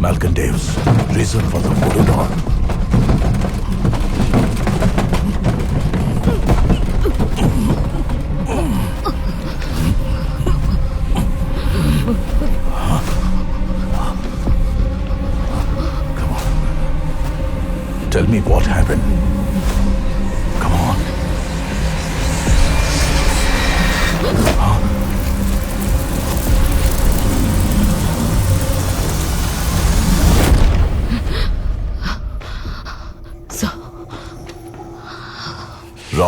Malcolm Davis. reason for the Voodoo Dawn.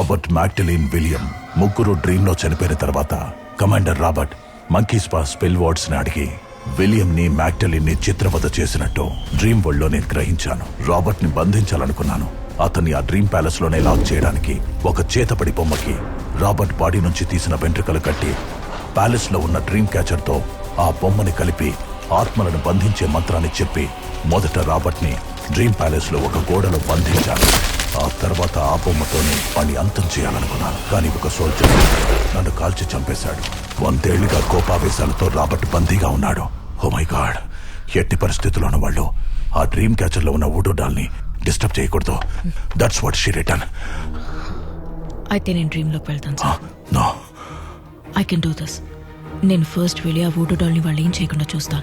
Robert Mactalin William ముగ్గురు డ్రీమ్లో చనిపోయిన తర్వాత commander Robert monkeys pass spell వార్డ్స్ని అడిగి విలియంని మ్యాక్టలిన్ని మ్యాక్టలిన్ని చిత్రవద చేసినట్టు డ్రీమ్ వరల్డ్లో నేను గ్రహించాను. రాబర్ట్ని బంధించాలనుకున్నాను. అతన్ని ఆ డ్రీమ్ ప్యాలెస్లోనే లాక్ చేయడానికి ఒక చేతపడి బొమ్మకి రాబర్ట్ బాడీ నుంచి తీసిన వెంట్రుకలు కట్టి ప్యాలెస్లో ఉన్న డ్రీమ్ క్యాచర్తో ఆ బొమ్మని కలిపి ఆత్మలను బంధించే మంత్రాన్ని చెప్పి మొదట రాబర్ట్ని డ్రీమ్ ప్యాలెస్లో ఒక గోడలో బంధించాను. ఆ తర్వాత ఆ బొమ్మతోనే పని అంతం చేయాలనుకున్నాను. కానీ ఒక సోల్జర్ నన్ను కాల్చి చంపేశాడు. వందేళ్ళుగా కోపావేశాలతో రాబర్ట్ బందీగా ఉన్నాడు. Oh my God. ఎట్టి పరిస్థితుల్లోనూ వాళ్ళు ఆ డ్రీమ్ క్యాచర్లో ఉన్న వుడో డాల్ని డిస్టర్బ్ చేయకూడదు. దట్స్ వాట్ షీ రిటర్న్ అయితే నేను డ్రీమ్లోకి వెళ్తాను sir. No. I can do this నేను ఫస్ట్ వెళ్ళి ఆ వూడు డాల్ని వాళ్ళు ఏం చేయకుండా చూస్తాను.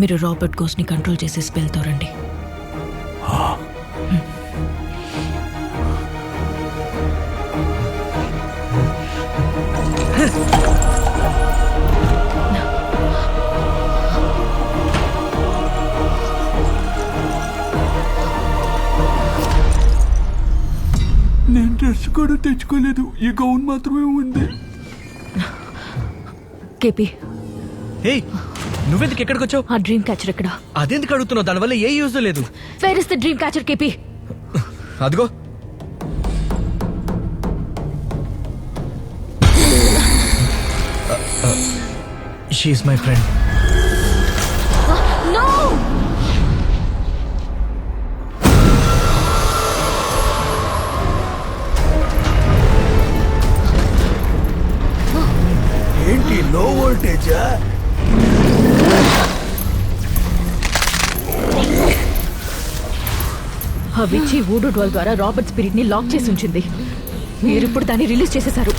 మీరు రాబర్ట్ గోస్ని కంట్రోల్ చేసి స్పెల్తో రండి. కూడా తెచ్చుకోలేదు. ఈ గౌన్ మాత్రమే ఉంది. కేపీ. హే నువ్వెందుకు ఎక్కడికి వచ్చావు? ఆ డ్రీమ్ క్యాచర్ ఎక్కడ? అదెందుకు అడుగుతున్నావు? దానివల్ల ఏ యూజ్ లేదు. Where is the dream catcher KP అదిగో. షీఈ్ మై ఫ్రెండ్ ఆ విచ్చి వూడు డాల్ ద్వారా రాబర్ట్ స్పిరిట్ని లాక్ చేసి ఉంచింది. మీరు ఇప్పుడు దాన్ని రిలీజ్ చేసేశారు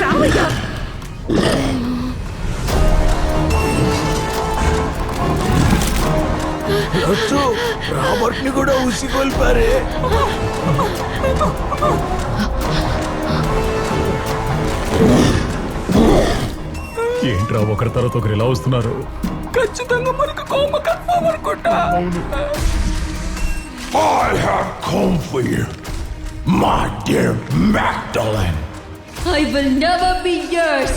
రావయ్యా వచ్చు రాబర్ట్ని కూడా ఉసిగొల్పారే ఏంట్రా ఒకరి తర్వాత ఒకరు ఇలా వస్తున్నారు ఖచ్చితంగా మనకు కోమ కన్ఫర్మ్ అనుకుంటా I have come for you, my dear Magdalene. I will never be yours.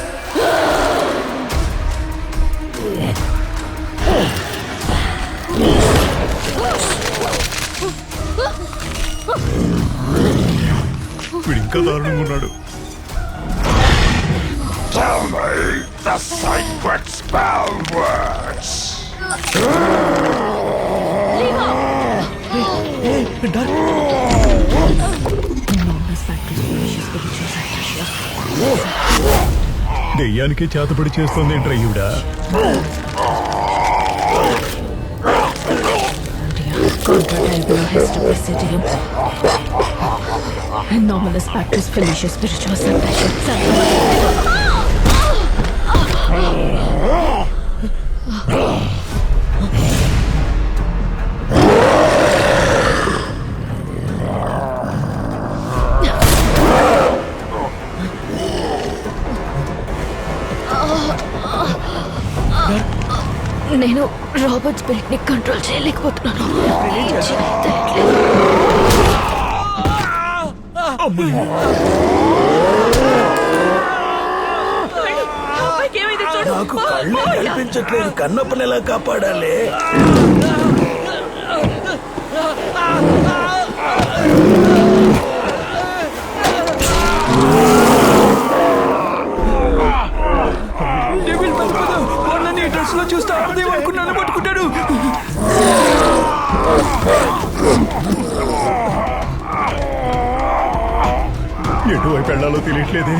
వీడు ఇంకా దారుణంగా ఉన్నాడు Tell me the sacred spell words. దెయ్యానికే చేతపడి చేస్తుంది ఏంట్రా ఈవిడ Contratable histopacidium. Anomalous practice fallacious spiritual suppression. నేను రాబర్ట్ స్పిరిట్ని కంట్రోల్ చేయలేకపోతున్నాను నాకు కళ్ళు కనిపించట్లేదు కన్నప్పని ఎలా కాపాడాలి? రీల్స్లో చూస్తే ఆడదేమో అనుకున్నాను పట్టుకుంటాడు. ఎటువైపు వెళ్ళాలో తెలియట్లేదే.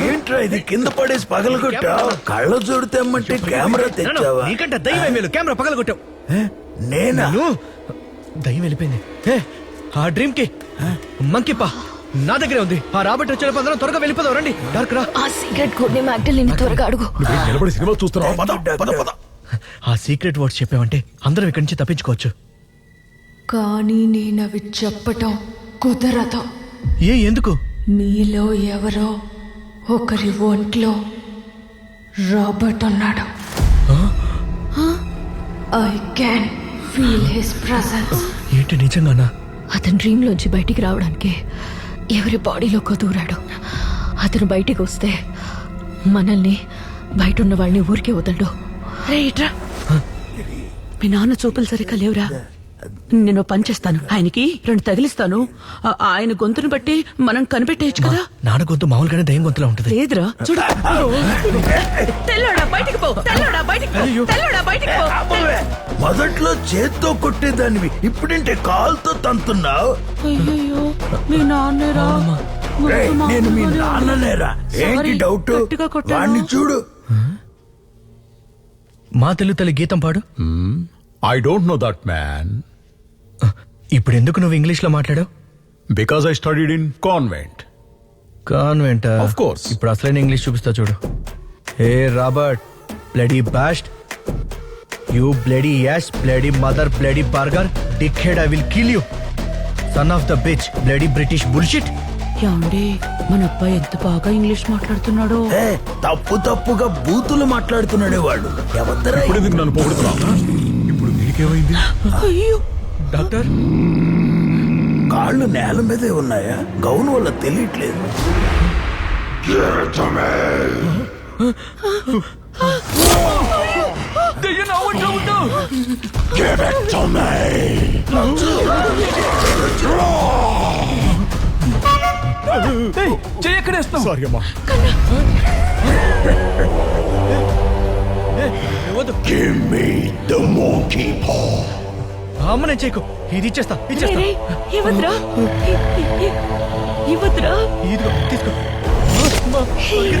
ఏంట్రా ఇది? కింద పడేసి పగలగొట్టా కళ్ళ చూడితేమ్మంటే కెమెరా తెచ్చావా? నీకంటే వేలు కెమెరా పగల కొట్టావు నేనా? దయ్యం వెళ్ళిపోయింది. ఏ, ఆ డ్రీమ్కి? మంకీ పా. నా దగ్గరే ఉంది. ఆ రాబర్ట్ వచ్చిన అందరం త్వరగా వెళ్ళిపోదాం రండి. డార్క్ రా. ఆ సీక్రెట్ కోడ్ని మ్యాగ్డలిన్ త్వరగా అడుగు. నువ్వేం నిలబడి సినిమా చూస్తున్నావు? పద పద పద. ఆ సీక్రెట్ వర్డ్స్ చెప్పావంటే అందరం ఇక్కడి నుంచి తప్పించుకోవచ్చు. కానీ నేనవి చెప్పటం కుదరదు. ఏ ఎందుకు? మీలో ఎవరో ఒకరి ఒంట్లో రాబర్ట్ ఉన్నాడు. I can feel his presence ఏంటి నిజంగానా? అతను డ్రీమ్ లోంచి బయటికి రావడానికి ఎవరి బాడీలోకో దూరాడు. అతను బయటికి వస్తే మనల్ని బయట ఉన్న వాళ్ళని ఊరికే వదలడు. రే ఇట్రా. మీ నాన్న చూపులు సరిగ్గా లేవురా? నేను పని చేస్తాను. ఆయనకి రెండు తగిలిస్తాను. ఆ- ఆయన గొంతును బట్టి మనం కనిపెట్టేయచ్చు కదా? నాన్న గొంతు మామూలుగానే దయ్యం గొంతులా ఉంటది. లేదురా చూడు. తెల్లోడా బయటికి పో. తెల్లోడా బయటికి పో. తెల్లోడా బయటికి పో. మొదట్లో చేత్తో కొట్టేదానివి ఇప్పుడంటే కాల్తో తంతున్నావు. అయ్యయ్యో మీ నాన్నేరా రేయ్, నేను మీ. నాన్ననేరా. ఏంటి Sorry, డౌట్? గట్టిగా కొట్టాను. వాణ్ణి చూడు. మా తెలుగు తల్లి గీతం పాడు. I don't know that man ఇప్పుడు ఎందుకు నువ్వు ఇంగ్లీష్లో మాట్లాడావు because I studied in convent convent Of course. ఇప్పుడు అసలైన ఇంగ్లీష్ చూపిస్తా చూడు. Hey Robert bloody bast. You bloody ash bloody mother bloody burger dick head I will kill you. Son of the bitch bloody British bullshit. ఏమండి మన అబ్బాయి ఎంత బాగా English మాట్లాడుతున్నాడో. ఏ తప్పు తప్పుగా బూతులు మాట్లాడుతున్నాడే వాడు. ఎవద్దరా ఇప్పుడు ఎందుకు నన్ను పొగుడుతున్నావు? ఇప్పుడు నీకేమైంది అయ్యో డాక్టర్ కాళ్ళు నేల మీదే ఉన్నాయా గౌన్ వల్ల తెలియట్లేదు దెయ్యం నా ఒంట్లో ఉంటావు ఏయ్, చెయ్యి ఎక్కడేస్తున్నావు సారీ అమ్మా అమ్మనే చేయకు ఇది ఇచ్చేస్తా ఇచ్చేస్తా రే, ఇవ్వద్దురా. ఇ- ఇ- ఇ- ఇవ్వద్దురా. ఇదిగో తీసుకో.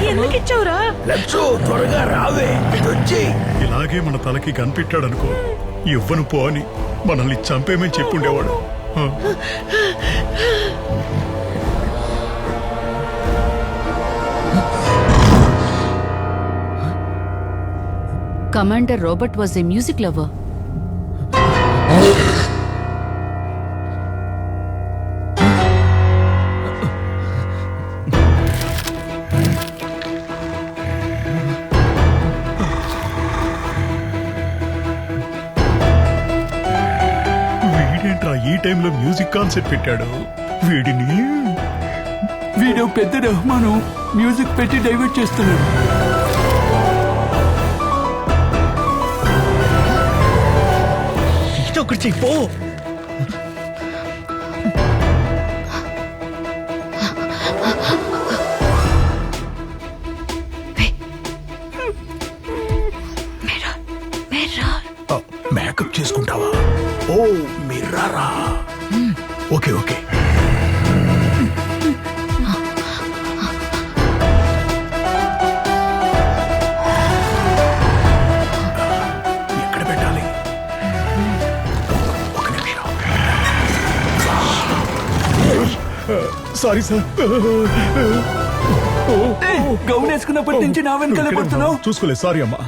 ఎందుకు ఇచ్చావురా? లక్షో త్వరగా రావే. ఇదొచ్చి ఇలాగే మన తలకి కనిపెట్టాడనుకో. ఇవ్వను పో అని మనల్ని చంపేమని చెప్పుండేవాడు. Commander Robert was a music lover. టైంలో మ్యూజిక్ కాన్సెప్ట్ పెట్టాడు. వీడిని వీడు పెద్ద రెహమాను మ్యూజిక్ పెట్టి డైవర్ట్ చేస్తున్నాడు. ఒకటి చెప్పు ఓ మిర్రారా. Okay okay. ఎక్కడ పెట్టాలి? ఒక నిమిషం. Sorry sir. గౌన్ వేసుకున్నప్పటి నుంచి నా వెనకాలే పడుతున్నావు? చూసుకోలేదు. సారీ అమ్మా.